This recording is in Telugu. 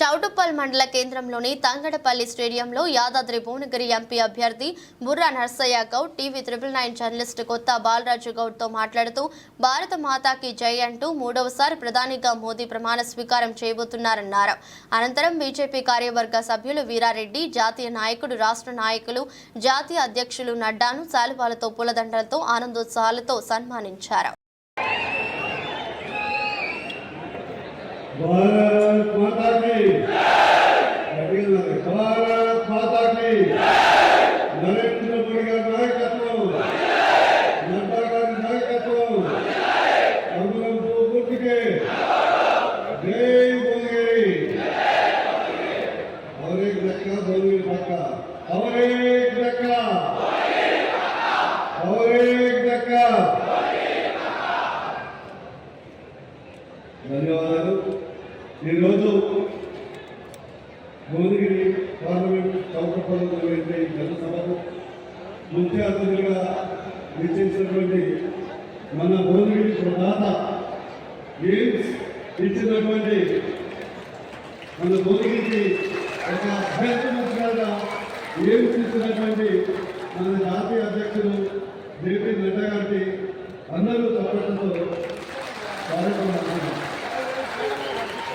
చౌటుప్పల్ మండల కేంద్రంలోని తంగడపల్లి స్టేడియంలో యాదాద్రి భువనగిరి ఎంపీ అభ్యర్థి Burra Narsaiah Goud TV triple nine journalist కొత్త బాలరాజు గౌడ్తో మాట్లాడుతూ భారత మాతాకి జై అంటూ మూడవసారి ప్రధానిగా మోదీ ప్రమాణ స్వీకారం చేయబోతున్నారన్నారు. అనంతరం బీజేపీ కార్యవర్గ సభ్యులు వీరారెడ్డి జాతీయ నాయకుడు రాష్ట్ర నాయకులు జాతీయ అధ్యక్షులు నడ్డాను శాలువాలతో పూలదండలతో ఆనందోత్సాహాలతో సన్మానించారు. भारत माता की भारत माता की नरेंद्र मोदी का नायकत्व जनता का नायकत्व हम लोग को उठ के जय बोले और एक रखा धोनी रखा और एक रखा और एक रखा धन्यवाद ఈరోజు భువనగిరి పార్లమెంట్ చౌకపల్లి నిర్వహించే ఈ జన ముఖ్య అతిథులుగా నిశ్చయించినటువంటి మన భువనగిరి ప్రధాత ఎయిమ్స్ ఇచ్చినటువంటి మన భువనగిరికి ఒక అభ్యర్థి ముఖ్యంగా ఎయిమ్స్ ఇచ్చినటువంటి మన జాతీయ అధ్యక్షులు జేపీ నడ్డా గారికి అందరూ తప్పటంతో కార్యక్రమం